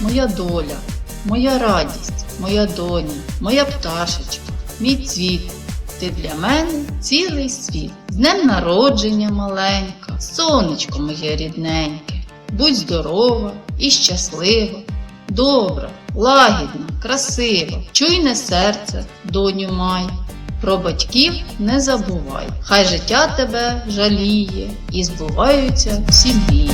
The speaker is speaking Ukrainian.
моя доля, моя радість, моя доня, моя пташечка, мій цвіт. Ти для мене цілий світ. З днем народження маленька, сонечко моє рідненьке. Будь здорова і щаслива, добра, лагідна, красива, чуйне серце, доню май. Про батьків не забувай, хай життя тебе жаліє і збуваються всі мрії.